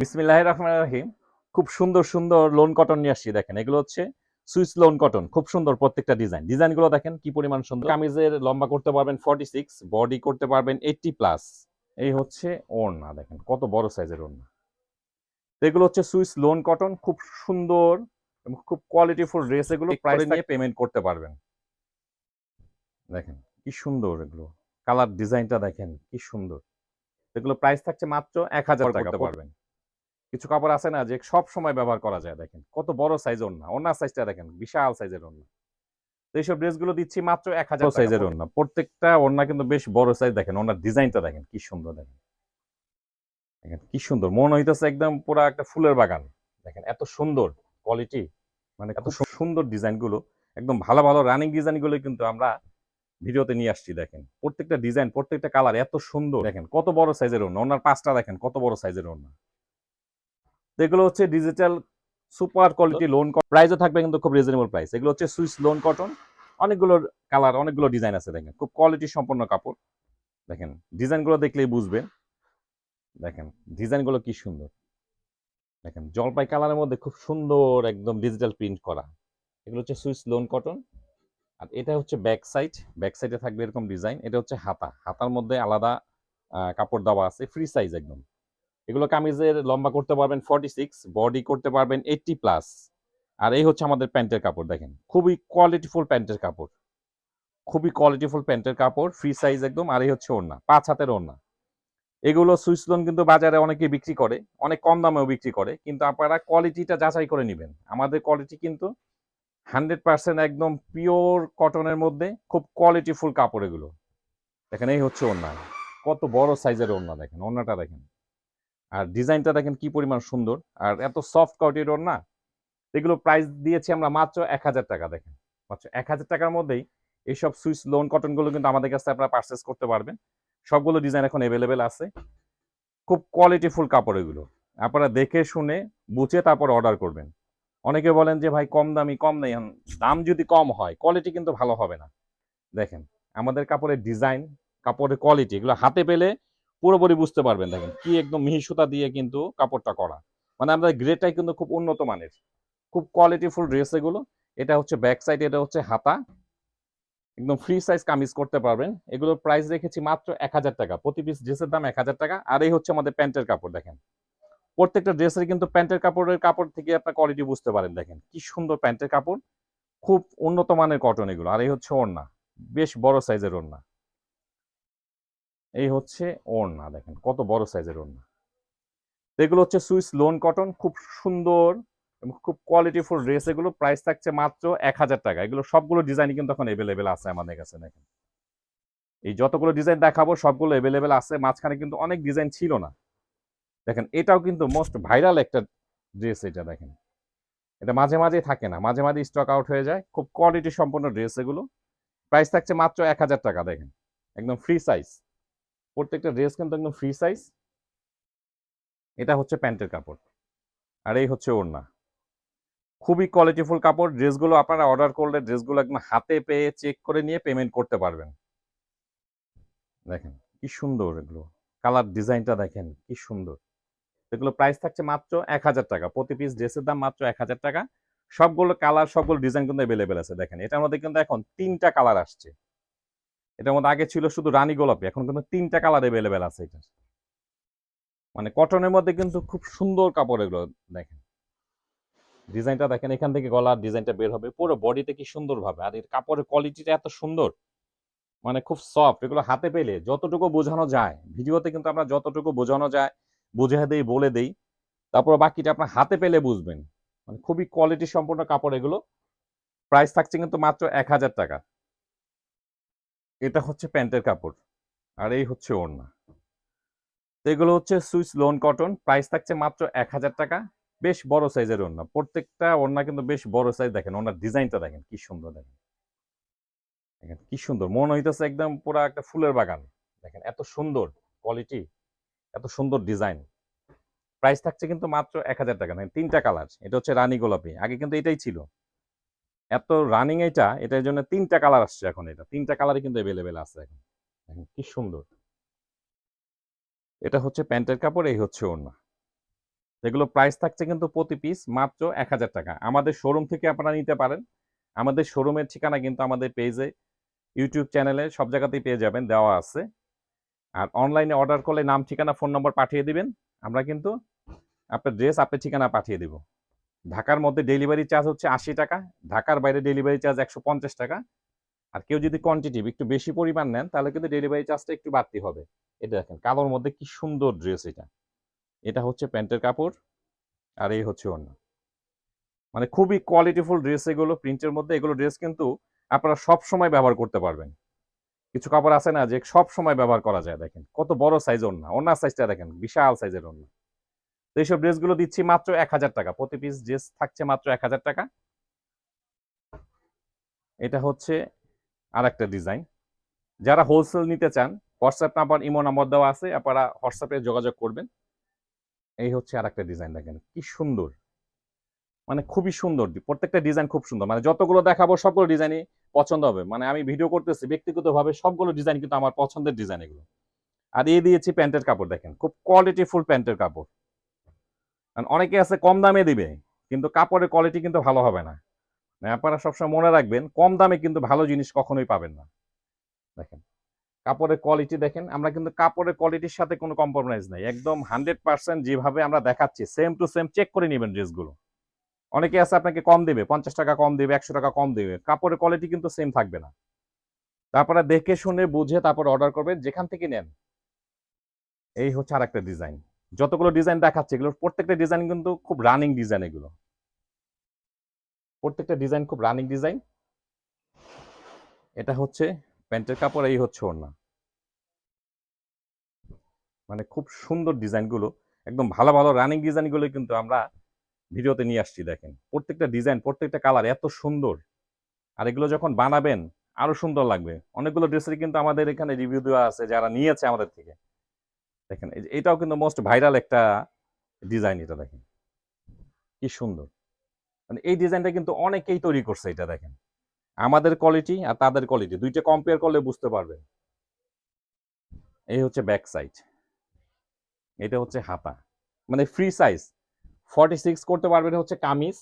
বিসমিল্লাহ রহমান রহিম। খুব সুন্দর সুন্দর লোন কটন নিয়ে আসছি দেখেন। এগুলো হচ্ছে সুইস লোন কটন খুব সুন্দর প্রত্যেকটা ডিজাইন ডিজাইনগুলো দেখেন কি পরিমাণ সুন্দর। কামিজের লম্বা করতে পারবেন ফর্টি সিক্স বডি করতে পারবেন এইটটি প্লাস এই হচ্ছে ওড়না দেখেন কত বড় সাইজের ওড়না। এগুলো হচ্ছে সুইস লোন কটন খুব সুন্দর এবং খুব কোয়ালিটিফুল ড্রেস এগুলো। প্রাইস নিয়ে পেমেন্ট করতে পারবেন। দেখেন কি সুন্দর এগুলো। কালার ডিজাইনটা দেখেন কি সুন্দর। এগুলো প্রাইস থাকছে মাত্র এক হাজার টাকা পারবেন। কিছু কাপড় আছে না যে সব সময় ব্যবহার করা যায় দেখেন। কত বড় সাইজ ওড়না ওড়নার সাইজটা দেখেন বিশাল সাইজের ওড়না। তো এইসব ড্রেসগুলো দিচ্ছি মাত্র এক হাজার সাইজের ওড়না। প্রত্যেকটা ওড়না কিন্তু বেশ বড় সাইজ দেখেন ওনার ডিজাইনটা দেখেন কি সুন্দর দেখেন। দেখেন কি সুন্দর। মনে হইতেছে একদম পুরো একটা ফুলের বাগান। দেখেন এত সুন্দর কোয়ালিটি মানে এত সুন্দর ডিজাইনগুলো একদম ভালো ভালো রানিং ডিজাইনগুলো কিন্তু আমরা ভিডিওতে নিয়ে আসছি দেখেন। প্রত্যেকটা ডিজাইন প্রত্যেকটা কালার এত সুন্দর। দেখেন কত বড় সাইজের ওড়না ওনার পাঁচটা দেখেন কত বড় সাইজের ওড়না। এগুলো হচ্ছে ডিজিটাল সুপার কোয়ালিটি লোন প্রাইসও থাকবে কিন্তু খুব রিজনেবল প্রাইস এগুলো হচ্ছে সুইস লোন কটন অনেকগুলো কালার অনেকগুলো ডিজাইন আছে দেখেন। খুব কোয়ালিটি সম্পন্ন কাপড়। দেখেন ডিজাইনগুলো দেখলেই বুঝবেন। দেখেন ডিজাইনগুলো কি সুন্দর। দেখেন, জলপাই কালারের মধ্যে খুব সুন্দর একদম ডিজিটাল প্রিন্ট করা। এগুলো হচ্ছে সুইস লোন কটন আর এটা হচ্ছে ব্যাক সাইড ব্যাক সাইডে থাকবে এরকম ডিজাইন এটা হচ্ছে হাতা। হাতার মধ্যে আলাদা কাপড় দেওয়া আছে। ফ্রি সাইজ একদম। এগুলো কামিজের লম্বা করতে পারবেন ফর্টি সিক্স বডি করতে পারবেন এইটটি প্লাস আর এই হচ্ছে আমাদের প্যান্টের কাপড়, দেখেন। খুবই কোয়ালিটিফুল প্যান্টের কাপড়। খুবই কোয়ালিটিফুল প্যান্টের কাপড় ফ্রি সাইজ একদম। আর এই হচ্ছে ওড়না, পাঁচ হাতের ওড়না। এগুলো সুইস লোন কিন্তু বাজারে অনেকে বিক্রি করে, অনেক কম দামেও বিক্রি করে, কিন্তু আপনারা কোয়ালিটিটা যাচাই করে নেবেন। আমাদের কোয়ালিটি কিন্তু হান্ড্রেড পার্সেন্ট একদম পিওর কটনের মধ্যে, খুব কোয়ালিটিফুল কাপড় এগুলো। দেখেন, এই হচ্ছে ওড়না। কত বড় সাইজের ওড়না, দেখেন, ওড়নাটা দেখেন। আর ডিজাইনটা দেখেন কি পরিমাণ সুন্দর। আর এত সফট কোয়ালিটির না। এগুলো প্রাইস দিয়েছি আমরা মাত্র এক হাজার টাকা, দেখেন। মাত্র এক হাজার টাকার মধ্যেই এইসব সুইচ লোন কটনগুলো কিন্তু আমাদের কাছে আপনারা পারচেস করতে পারবেন। সবগুলো ডিজাইন এখন অ্যাভেলেবেল আছে। খুব কোয়ালিটিফুল কাপড় এগুলো। আপনারা দেখে শুনে, বুঝে তারপর অর্ডার করবেন। অনেকে বলেন যে, ভাই, কম দামি, কম নেই। দাম যদি কম হয় কোয়ালিটি কিন্তু ভালো হবে না। দেখেন, আমাদের কাপড়ের ডিজাইন কাপড়ের কোয়ালিটি এগুলো হাতে পেলে পুরোপুরি বুঝতে পারবেন, দেখেন কি একদম মিহি সুতা দিয়ে কিন্তু কাপড়টা করা। মানে আমাদের গ্রেটাই কিন্তু খুব উন্নত মানের। খুব কোয়ালিটিফুল ড্রেস এগুলো। এটা হচ্ছে ব্যাক সাইড এটা হচ্ছে হাতা। একদম ফ্রি সাইজ কামিজ করতে পারবেন। এগুলোর প্রাইস রেখেছি মাত্র এক হাজার টাকা। প্রতি পিস ড্রেসের দাম এক হাজার টাকা। আর এই হচ্ছে আমাদের প্যান্টের কাপড়, দেখেন। প্রত্যেকটা ড্রেসের কিন্তু প্যান্টের কাপড়ের কাপড় থেকে আপনার কোয়ালিটি বুঝতে পারেন, দেখেন। কি সুন্দর প্যান্টের কাপড়। খুব উন্নত মানের কটন এগুলো। আর এই হচ্ছে ওড়না। বেশ বড় সাইজের ওড়না। এই হচ্ছে ওড়না দেখেন, কত বড় সাইজের ওড়না। এগুলো হচ্ছে সুইস লোন কটন, খুব সুন্দর এবং খুব কোয়ালিটিফুল ড্রেস। এগুলো প্রাইস থাকছে মাত্র এক হাজার টাকা। এগুলো সবগুলো ডিজাইন কিন্তু এখন এভেলেবেল আছে আমাদের কাছে, দেখেন। এই যতগুলো ডিজাইন দেখাবো, সবগুলো এভেলেবেল আছে। মাঝখানে কিন্তু অনেক ডিজাইন ছিল না। দেখেন, এটাও কিন্তু মোস্ট ভাইরাল একটা ড্রেস এটা, দেখেন। এটা মাঝে মাঝে থাকে না, মাঝে মাঝে স্টক আউট হয়ে যায়। খুব কোয়ালিটি সম্পন্ন ড্রেস এগুলো। প্রাইস থাকছে মাত্র এক হাজার টাকা, দেখেন। একদম ফ্রি সাইজ প্রত্যেকটা ড্রেস কিন্তু একদম ফ্রি সাইজ এটা হচ্ছে প্যান্টের কাপড়। আর এই হচ্ছে ওড়না। খুবই কোয়ালিটিফুল কাপড়। ড্রেসগুলো আপনারা অর্ডার করলে ড্রেসগুলো একদম হাতে পেয়ে চেক করে নিয়ে পেমেন্ট করতে পারবেন। দেখেন, কি সুন্দর এগুলো। কালার ডিজাইনটা দেখেন, কি সুন্দর। এগুলো প্রাইস থাকছে মাত্র এক হাজার টাকা। প্রতি পিস ড্রেসের দাম মাত্র এক হাজার টাকা। সবগুলো কালার সবগুলো ডিজাইন কিন্তু অ্যাভেলেবেল আছে। দেখেন, এটার মধ্যে কিন্তু এখন তিনটা কালার আসছে। এটার মধ্যে আগে ছিল শুধু রানী গোলাপি, এখন কিন্তু তিনটা কালার অ্যাভেলেবেল আছে এটা মানে কটনের মধ্যে কিন্তু খুব সুন্দর কাপড় এগুলো দেখেন। ডিজাইনটা দেখেন, এখান থেকে গলার ডিজাইনটা বের হবে, পুরো বডিতে কি সুন্দর ভাবে। আর এর কাপড়ের কোয়ালিটিটা এত সুন্দর মানে খুব সফট এগুলো হাতে পেলে যতটুকু বোঝানো যায়, ভিডিওতে কিন্তু আমরা যতটুকু বোঝানো যায়, বুঝে দেই, বলে দেই, তারপর বাকিটা আপনার হাতে পেলে বুঝবেন। মানে খুবই কোয়ালিটি সম্পন্ন কাপড় এগুলো। প্রাইস থাকছে কিন্তু মাত্র এক হাজার টাকা। এটা হচ্ছে প্যান্টের কাপড়, আর এই হচ্ছে ওড়না। এগুলো হচ্ছে সুইস লোন কটন, প্রাইস থাকছে মাত্র এক হাজার টাকা, বেশ বড় সাইজের ওড়না। প্রত্যেকটা ওড়না কিন্তু বেশ বড় সাইজ দেখেন ওনার ডিজাইনটা দেখেন, কি সুন্দর দেখেন। দেখেন কি সুন্দর, মনে হইতেছে একদম পুরো একটা ফুলের বাগান। দেখেন এত সুন্দর কোয়ালিটি, এত সুন্দর ডিজাইন। প্রাইস থাকছে কিন্তু মাত্র এক হাজার টাকা দেখেন তিনটা কালার, এটা হচ্ছে রানী গোলাপি। আগে কিন্তু এটাই ছিল। এত রানিং এটা এটার জন্য তিনটা কালার আসছে এখন এটা। তিনটা কালারই কিন্তু অ্যাভেলেবেল আছে এখন। কি সুন্দর। এটা হচ্ছে প্যান্টের কাপড়, এই হচ্ছে ওড়না। যেগুলো প্রাইস থাকছে কিন্তু প্রতি পিস মাত্র এক হাজার টাকা। আমাদের শোরুম থেকে আপনারা নিতে পারেন। আমাদের শোরুমের ঠিকানা কিন্তু আমাদের পেজে ইউটিউব চ্যানেলে সব জায়গাতেই পেয়ে যাবেন, দেওয়া আছে। আর অনলাইনে অর্ডার করলে নাম, ঠিকানা ফোন নম্বর পাঠিয়ে দিবেন। আমরা কিন্তু আপনার ড্রেস আপনার ঠিকানা পাঠিয়ে দেব। ঢাকার মধ্যে ডেলিভারি চার্জ হচ্ছে আশি টাকা, ঢাকার বাইরে ডেলিভারি চার্জ একশো পঞ্চাশ টাকা। আর কেউ যদি কোয়ান্টিটি একটু বেশি পরিমাণ নেন, তাহলে কিন্তু ডেলিভারি চার্জটা একটু বাড়তি হবে। এটা দেখেন, কালোর মধ্যে কি সুন্দর ড্রেস এটা। এটা হচ্ছে প্যান্টের কাপড়, আর এই হচ্ছে অন্য। মানে খুবই কোয়ালিটিফুল ড্রেস এগুলো প্রিন্টের মধ্যে এগুলো ড্রেস কিন্তু আপনারা সব সময় ব্যবহার করতে পারবেন। কিছু কাপড় আছে না যে সব সময় ব্যবহার করা যায়, দেখেন। কত বড় সাইজ ওড়না, ওড়নার সাইজটা দেখেন, বিশাল সাইজের ওড়না। তো এইসব ড্রেসগুলো দিচ্ছি মাত্র এক হাজার টাকা। প্রতি পিস ড্রেস থাকছে মাত্র এক হাজার টাকা। এটা হচ্ছে আর একটা ডিজাইন যারা হোলসেল নিতে চান হোয়াটসঅ্যাপ নাম্বার ইমো নাম্বার দেওয়া আছে, আপনারা হোয়াটসঅ্যাপে যোগাযোগ করবেন। এই হচ্ছে আর একটা ডিজাইন দেখেন, কি সুন্দর। মানে খুবই সুন্দর। প্রত্যেকটা ডিজাইন খুব সুন্দর। মানে যতগুলো দেখাবো, সবগুলো ডিজাইনই পছন্দ হবে। মানে আমি ভিডিও করতেছি, ব্যক্তিগতভাবে সবগুলো ডিজাইন কিন্তু আমার পছন্দের ডিজাইন এগুলো। আর এই দিয়েছি প্যান্টের কাপড় দেখেন, খুব কোয়ালিটিফুল প্যান্টের কাপড়। অনেকে আছে কম দামে দিবে, কিন্তু কাপড়ের কোয়ালিটি কিন্তু ভালো হবে না। মানে আপনারা সবসময় মনে রাখবেন, কম দামে কিন্তু ভালো জিনিস কখনোই পাবেন না। দেখেন, কাপড়ের কোয়ালিটি দেখেন, আমরা কিন্তু কাপড়ের কোয়ালিটির সাথে কোনো কম্প্রোমাইজ নাই। একদম হান্ড্রেড পার্সেন্ট যেভাবে আমরা দেখাচ্ছি সেম টু সেম চেক করে নেবেন ড্রেসগুলো অনেকে আছে আপনাকে কম দেবে, পঞ্চাশ টাকা কম দেবে, একশো টাকা কম দেবে, কাপড়ের কোয়ালিটি কিন্তু সেম থাকবে না। তারপরে দেখে শুনে বুঝে তারপর অর্ডার করবেন, যেখান থেকে নেন। এই হচ্ছে আর একটা ডিজাইন যতগুলো ডিজাইন দেখাচ্ছে এগুলো প্রত্যেকটা ডিজাইন কিন্তু খুব রানিং ডিজাইন এগুলো। প্রত্যেকটা ডিজাইন খুব রানিং ডিজাইন এটা হচ্ছে প্যান্টের কাপড়, এই হচ্ছে ওড়না। মানে খুব সুন্দর ডিজাইনগুলো একদম ভালো ভালো রানিং ডিজাইনগুলো কিন্তু আমরা ভিডিওতে নিয়ে আসছি, দেখেন। প্রত্যেকটা ডিজাইন প্রত্যেকটা কালার এত সুন্দর। আর এগুলো যখন বানাবেন, আরও সুন্দর লাগবে। অনেকগুলো ড্রেসের কিন্তু আমাদের এখানে রিভিউ দেওয়া আছে, যারা নিয়েছে আমাদের থেকে। দেখেন এটাও কিন্তু মোস্ট ভাইরাল একটা ডিজাইন এটা দেখেন। কি সুন্দর। মানে এই ডিজাইনটা কিন্তু অনেকেই তৈরি করছে এটা দেখেন। আমাদের কোয়ালিটি আর তাদের কোয়ালিটি দুইটা কম্পেয়ার করলে বুঝতে পারবেন। এই হচ্ছে ব্যাক সাইড এটা হচ্ছে হাতা। মানে ফ্রি সাইজ ফর্টি সিক্স করতে পারবেন হচ্ছে কামিজ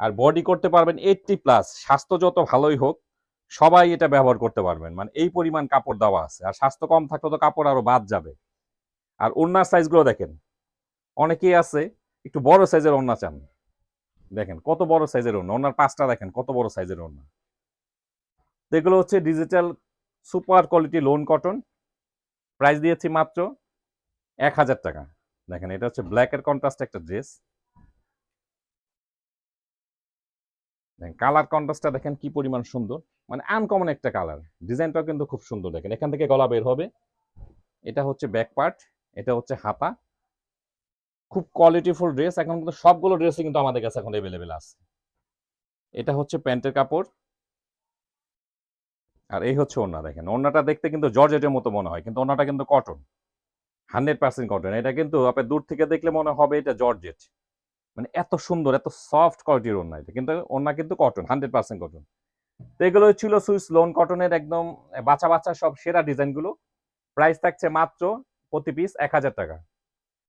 আর বডি করতে পারবেন এইটটি প্লাস স্বাস্থ্য যত ভালোই হোক, সবাই এটা ব্যবহার করতে পারবেন। মানে এই পরিমাণ কাপড় দেওয়া আছে। আর স্বাস্থ্য কম থাকলে তো কাপড় আরও বাদ যাবে। আর ওড়নার সাইজগুলো দেখেন। অনেকেই আছে, একটু বড় সাইজের ওড়না চান। দেখেন, কত বড় সাইজের ওড়না। ওনার পাঁচটা দেখেন, কত বড় সাইজের ওড়না। তো এগুলো হচ্ছে digital super quality lawn cotton price দিয়েছি মাত্র এক হাজার টাকা। দেখেন, এটা হচ্ছে ব্ল্যাক এর কন্ট্রাস্ট একটা ড্রেস দেখেন কালার কন্ট্রাস্টটা দেখেন কি পরিমাণ সুন্দর। মানে আনকমন একটা কালার ডিজাইনটাও কিন্তু খুব সুন্দর। দেখেন, এখান থেকে গলা বের হবে। এটা হচ্ছে ব্যাক পার্ট এটা হচ্ছে হাতা। খুব কোয়ালিটিফুল ড্রেস এখন কিন্তু সবগুলো ড্রেসই কিন্তু আমাদের কাছে এখন অ্যাভেলেবেল আছে। এটা হচ্ছে প্যান্টের কাপড়। আর এই হচ্ছে ওড়না, দেখেন। ওড়নাটা দেখতে কিন্তু জর্জেটের মতো মনে হয়, কিন্তু ওড়নাটা কিন্তু কটন হান্ড্রেড পার্সেন্ট কটন এটা কিন্তু আপনি দূর থেকে দেখলে মনে হবে এটা জর্জেট। মানে এত সুন্দর, এত সফট কোয়ালিটির ওড়না এটা। কিন্তু ওড়না কিন্তু কটন হান্ড্রেড পার্সেন্ট কটন তো এগুলো ছিল সুইস লোন কটনের একদম বাচ্চা বাচ্চা সব সেরা ডিজাইনগুলো প্রাইস থাকছে মাত্র প্রতি পিস এক হাজার টাকা।